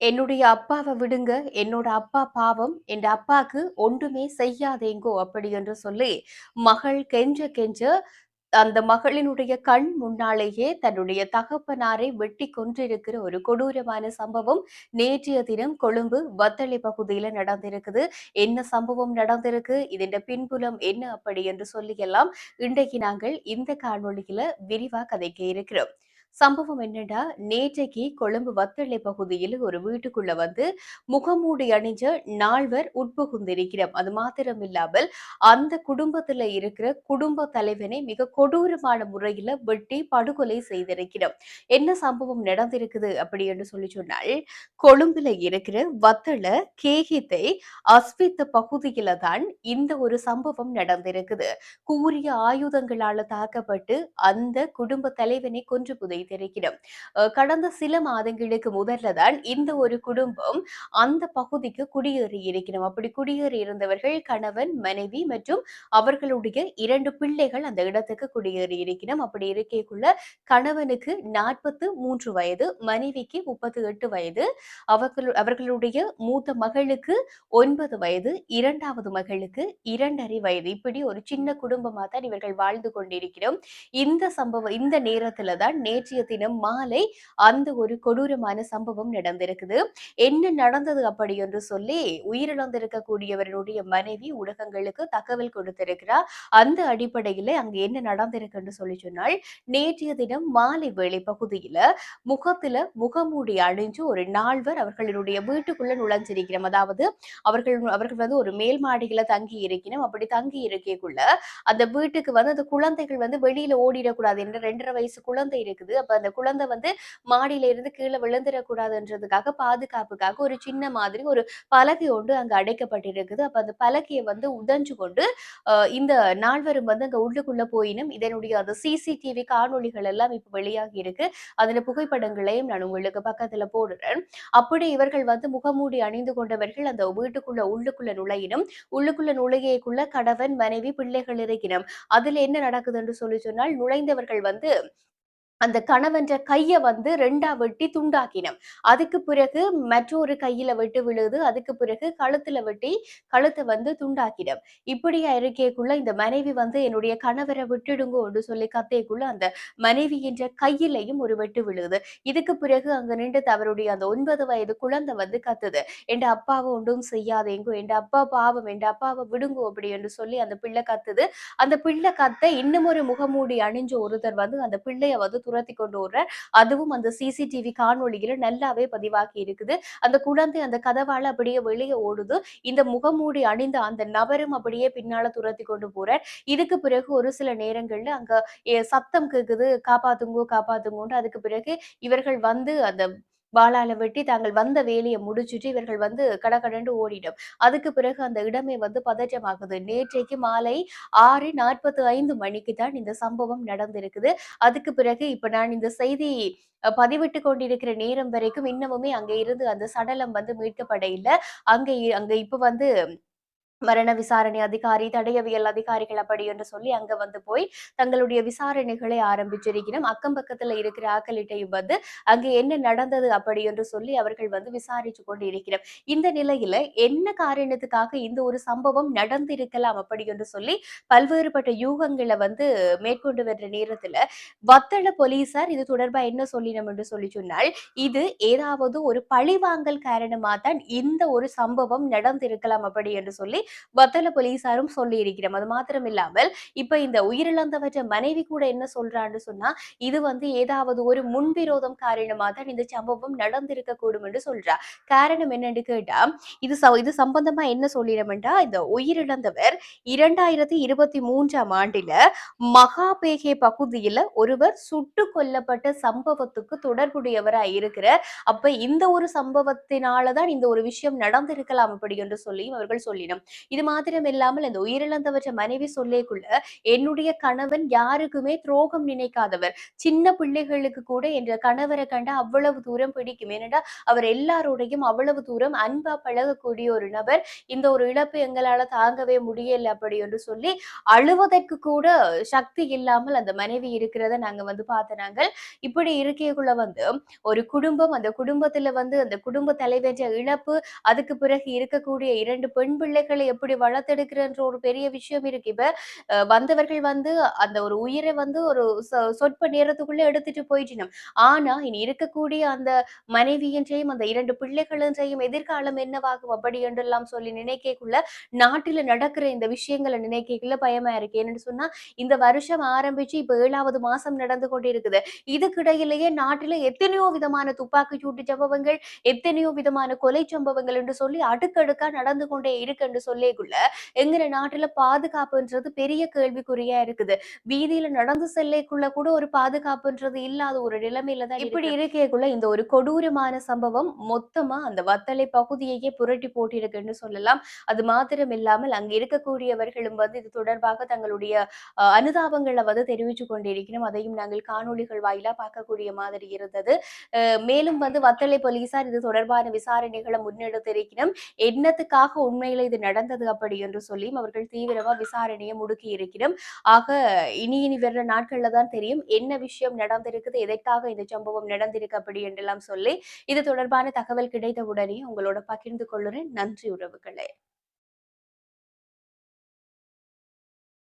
என்னுடைய அப்பாவை விடுங்க என்னோட அப்பா பாவம் என் அப்பாக்கு ஒன்றுமே செய்யாதேங்கோ அப்படி என்று சொல்லி மகள் கெஞ்ச கெஞ்ச அந்த மகளினுடைய கண் முன்னாலேயே தன்னுடைய தகப்பனாரை வெட்டி கொன்றிருக்கிற ஒரு கொடூரமான சம்பவம் நேற்றைய தினம் கொழும்பு வத்தளை பகுதியில நடந்திருக்குது. என்ன சம்பவம் நடந்திருக்கு இதன் பின்புலம் என்ன அப்படி என்று சொல்லி எல்லாம் இன்றைக்கு நாங்கள் இந்த காணொலியில விரிவா கதைக்க இருக்கிறோம். சம்பவம் என்னடா நேற்றைக்கு கொழும்பு வத்தளை பகுதியில் ஒரு வீட்டுக்குள்ள வந்து முகமூடி அணிஞ்ச நால்வர் உட்புகுந்திருக்கிறோம் அது மாத்திரம் இல்லாமல் அந்த குடும்பத்துல இருக்கிற குடும்ப தலைவனை மிக கொடூரமான முறையில வெட்டி படுகொலை செய்திருக்கிறோம் என்ன சம்பவம் நடந்திருக்குது அப்படி என்று சொல்லி சொன்னால் கொழும்புல இருக்கிற வத்தள கேகித்தை அஸ்வித்த பகுதியில தான் இந்த ஒரு சம்பவம் நடந்திருக்குது. கூறிய ஆயுதங்களால தாக்கப்பட்டு அந்த குடும்ப தலைவனை கொன்று புதை வைத்திருக்கிறோம் கடந்த சில மாதங்களுக்கு முதல்ல தான் இந்த ஒரு குடும்பம் அந்த பகுதிக்கு குடியேறி இருக்கிறோம். அப்படி குடியேறி இருந்தவர்கள் கணவன் மனைவி மற்றும் அவர்களுடைய இரண்டு பிள்ளைகள் அந்த இடத்துக்கு குடியேறி இருக்கிறோம். அப்படி இருக்கைக்குள்ள கணவனுக்கு நாற்பத்து மூன்று வயது மனைவிக்கு முப்பத்தி எட்டு வயது அவர்கள் அவர்களுடைய மூத்த மகளுக்கு ஒன்பது வயது இரண்டாவது மகளுக்கு இரண்டரை வயது. இப்படி ஒரு சின்ன குடும்பமா தான் இவர்கள் வாழ்ந்து கொண்டிருக்கிறோம். இந்த சம்பவம் இந்த நேரத்துல தான் நேற்று நேற்றைய தினம் மாலை அந்த ஒரு கொடூரமான சம்பவம் நடந்திருக்குது. என்ன நடந்தது அப்படி என்று சொல்லி உயிரிழந்திருக்கக்கூடியவருடைய மனைவி ஊடகங்களுக்கு தகவல் கொடுத்திருக்கிறார் அந்த அடிப்படையில அங்கு என்ன நடந்திருக்குன்னு சொல்லி சொன்னால் நேற்றைய தினம் மாலை வேலை பகுதியில முகத்துல முகமூடி அணிஞ்சு ஒரு நால்வர் அவர்களுடைய வீட்டுக்குள்ள நுழைஞ்சிருக்கிறோம். அதாவது அவர்கள் அவர்கள் வந்து ஒரு மேல் மாடியில தங்கி இருக்கணும் அப்படி தங்கி இருக்கக்குள்ள அந்த வீட்டுக்கு வந்து அந்த குழந்தைகள் வந்து வெளியில ஓடிடக்கூடாது. என்ற ரெண்டரை வயசு குழந்தை இருக்குது. அப்ப அந்த குழந்தை வந்து மாடியில இருந்து கீழே விழுந்துடக்கூடாதுன்றதுக்காக பாதுகாப்புக்காக ஒரு சின்ன மாதிரி ஒரு பலகை ஒன்று அங்க அடைக்கப்பட்டிருக்குது. அப்ப அந்த பலகையை வந்து உதஞ்சு கொண்டு இந்த நால்வரும் வந்து அங்க உள்ளுக்குள்ள போயினும் இதனுடைய அந்த சிசிடிவி காணொலிகள் எல்லாம் இப்ப வெளியாகி இருக்கு. அதுல புகைப்படங்களையும் நான் உங்களுக்கு பக்கத்துல போடுறேன். அப்படி இவர்கள் வந்து முகமூடி அணிந்து கொண்டவர்கள் அந்த வீட்டுக்குள்ள உள்ளுக்குள்ள நுழையினும் உள்ளுக்குள்ள நுழையக்குள்ள கணவன் மனைவி பிள்ளைகள் இருக்கிறோம் அதுல என்ன நடக்குதுன்னு சொல்லி சொன்னால் நுழைந்தவர்கள் வந்து அந்த கணவன்ற கைய வந்து ரெண்டா வெட்டி துண்டாக்கினம். அதுக்கு பிறகு மற்றொரு கையில வெட்டு விழுது அதுக்கு பிறகு கழுத்துல வெட்டி கழுத்தை வந்து துண்டாக்கிடும் இப்படியா இருக்கேக்குள்ள இந்த மனைவி வந்து என்னுடைய கணவரை விட்டுடுங்கோன்னு சொல்லி கத்தேக்குள்ள அந்த மனைவி என்ற கையிலையும் ஒரு வெட்டு விழுது. இதுக்கு பிறகு அங்க நின்று அவருடைய அந்த ஒன்பது வயது குழந்தை வந்து கத்துது. என் அப்பாவை ஒன்றும் செய்யாதேங்கோ என் அப்பா பாவம் என் அப்பாவை விடுங்கோ அப்படி என்று சொல்லி அந்த பிள்ளை கத்துது. அந்த பிள்ளை கத்த இன்னும் ஒரு முகமூடி அணிஞ்ச ஒருத்தர் வந்து அந்த பிள்ளைய வந்து துரத்தி கொண்டு வர்ற அதுவும் அந்த சிசிடிவி காணொலியில நல்லாவே பதிவாகி இருக்குது. அந்த குழந்தை அந்த கதவால அப்படியே வெளியே ஓடுது. இந்த முகமூடி அணிந்த அந்த நபரும் அப்படியே பின்னால துரத்தி கொண்டு போறார். இதுக்கு பிறகு ஒரு சில நேரங்கள்ல அங்க சத்தம் கேக்குது. காப்பாத்துங்கோ காப்பாத்துங்கோன்னு அதுக்கு பிறகு இவர்கள் வந்து அந்த வாளால வெட்டி தாங்கள் வந்த வேலையை முடிச்சுட்டு இவர்கள் வந்து கடகடண்டு ஓடிடும். அதுக்கு பிறகு அந்த இடமே வந்து பதற்றமாகுது. நேற்றைக்கு மாலை ஆறு நாற்பத்தி ஐந்து மணிக்கு தான் இந்த சம்பவம் நடந்திருக்குது. அதுக்கு பிறகு இப்ப நான் இந்த செய்தி பதிவிட்டு கொண்டிருக்கிற நேரம் வரைக்கும் இன்னமுமே அங்க இருந்து அந்த சடலம் வந்து மீட்கப்பட இல்லை அங்க அங்க இப்ப வந்து மரண விசாரணை அதிகாரி தடயவியல் அதிகாரிகள் அப்படி என்று சொல்லி அங்க வந்து போய் தங்களுடைய விசாரணைகளை ஆரம்பிச்சிருக்கிறோம். அக்கம் பக்கத்துல இருக்கிற ஆக்களிட்டையும் வந்து அங்க என்ன நடந்தது அப்படி என்று சொல்லி அவர்கள் வந்து விசாரிச்சு கொண்டு இருக்கிறோம் இந்த நிலையில என்ன காரணத்துக்காக இந்த ஒரு சம்பவம் நடந்திருக்கலாம் அப்படி என்று சொல்லி பல்வேறுபட்ட யூகங்களை வந்து மேற்கொண்டு வர்ற நேரத்துல வத்தள போலீசார் இது தொடர்பா என்ன சொல்லினோம் என்று சொல்லி சொன்னால் இது ஏதாவது ஒரு பழிவாங்கல் காரணமா தான் இந்த ஒரு சம்பவம் நடந்திருக்கலாம் அப்படி என்று சொல்லி வத்தல போலீசாரும் சொல்லி இருக்கிறோம் அது மாத்திரம் இல்லாமல் இப்ப இந்த உயிரிழந்தவற்ற மனைவி கூட என்ன சொல்றான்னு சொன்னா இது வந்து ஏதாவது ஒரு முன்விரோதம் காரணமாக தான் இந்த சம்பவம் நடந்திருக்க கூடும் என்று சொல்றா. காரணம் என்னன்னு கேட்டா இது இது சம்பந்தமா என்ன சொல்லிடமெண்டா இந்த உயிரிழந்தவர் இரண்டாயிரத்தி இருபத்தி மூன்றாம் ஆண்டில மகாபேகே பகுதியில ஒருவர் சுட்டு கொல்லப்பட்ட சம்பவத்துக்கு தொடர்புடையவரா இருக்கிற அப்ப இந்த ஒரு சம்பவத்தினாலதான் இந்த ஒரு விஷயம் நடந்திருக்கலாம் அப்படி என்று சொல்லியும் அவர்கள் சொல்லினோம். இது மாத்திரம் இல்லாமல் அந்த உயிரிழந்தவற்றை மனைவி சொல்லேக்குள்ள என்னுடைய கணவன் யாருக்குமே துரோகம் நினைக்காதவர். சின்ன பிள்ளைகளுக்கு கூட என்ற கணவரை கண்ட அவ்வளவு தூரம் பிடிக்கும். ஏனென்றால் அவர் எல்லாரோடையும் அவ்வளவு தூரம் அன்பா பழகக்கூடிய ஒரு நபர். இந்த ஒரு இழப்பு எங்களால தாங்கவே முடியல அப்படி என்று சொல்லி அழுவதற்கு கூட சக்தி இல்லாமல் அந்த மனைவி இருக்கிறத நாங்க வந்து பார்த்த நாங்கள். இப்படி இருக்கைக்குள்ள வந்து ஒரு குடும்பம் அந்த குடும்பத்துல வந்து அந்த குடும்ப தலைவற்ற இழப்பு அதுக்கு பிறகு இருக்கக்கூடிய இரண்டு பெண் பிள்ளைகளை எப்படி வளர்த்தெடுக்கிறன்ற ஒரு பெரிய விஷயம் இருக்கு. இப்ப வந்தவர்கள் வந்து அந்த ஒரு உயிரை வந்து ஒரு சொற்ப நேரத்துக்குள்ள எடுத்துட்டு போயிட்டினோம் ஆனா இனி இருக்கக்கூடிய அந்த மனைவியின்றையும் அந்த இரண்டு பிள்ளைகளின்றையும் எதிர்காலம் என்னவாகும் அப்படி என்றெல்லாம் சொல்லி நினைக்கக்குள்ள நாட்டில நடக்கிற இந்த விஷயங்களை நினைக்கக்குள்ள பயமா இருக்கு. என்னன்னு சொன்னா இந்த வருஷம் ஆரம்பிச்சு இப்ப ஏழாவது மாசம் நடந்து கொண்டிருக்குது. இதுக்கிடையிலேயே நாட்டில எத்தனையோ விதமான துப்பாக்கி சூட்டு சம்பவங்கள் எத்தனையோ விதமான கொலை சம்பவங்கள் என்று சொல்லி அடுக்கடுக்கா நடந்து கொண்டே இருக்கு என்று சொல்லி சொல்லிக்குள்ள எங்கிற நாட்டுல பாதுகாப்புன்றது பெரிய கேள்விக்குறியா இருக்குது. வீதியில நடந்து செல்லக்குள்ள கூட ஒரு பாதுகாப்புன்றது இல்லாத ஒரு நிலைமையில தான் இப்படி இருக்கக்குள்ள இந்த ஒரு கொடூரமான சம்பவம் மொத்தமா அந்த வத்தலை பகுதியையே புரட்டி போட்டிருக்குன்னு சொல்லலாம். அது மாத்திரம் இல்லாமல் அங்க இருக்கக்கூடியவர்களும் வந்து இது தொடர்பாக தங்களுடைய அனுதாபங்களை வந்து தெரிவித்து கொண்டிருக்கிறோம் அதையும் நாங்கள் காணொளிகள் வாயிலா பார்க்கக்கூடிய மாதிரி இருந்தது. மேலும் வந்து வத்தலை போலீசார் இது தொடர்பான விசாரணைகளை முன்னெடுத்திருக்கிறோம் என்னத்துக்காக உண்மையில இது நடந்தது அப்படி என்று சொல்லியும் அவர்கள் தீவிரமா விசாரணையை முடுக்கி இருக்கிறோம். ஆக இனி இனி வர்ற நாட்கள்ல தான் தெரியும் என்ன விஷயம் நடந்திருக்குது எதற்காக இந்த சம்பவம் நடந்திருக்கு அப்படி என்றெல்லாம் சொல்லி இது தொடர்பான தகவல் கிடைத்த உடனே உங்களோட பகிர்ந்து கொள்ளுறேன் நன்றி உறவுகளே.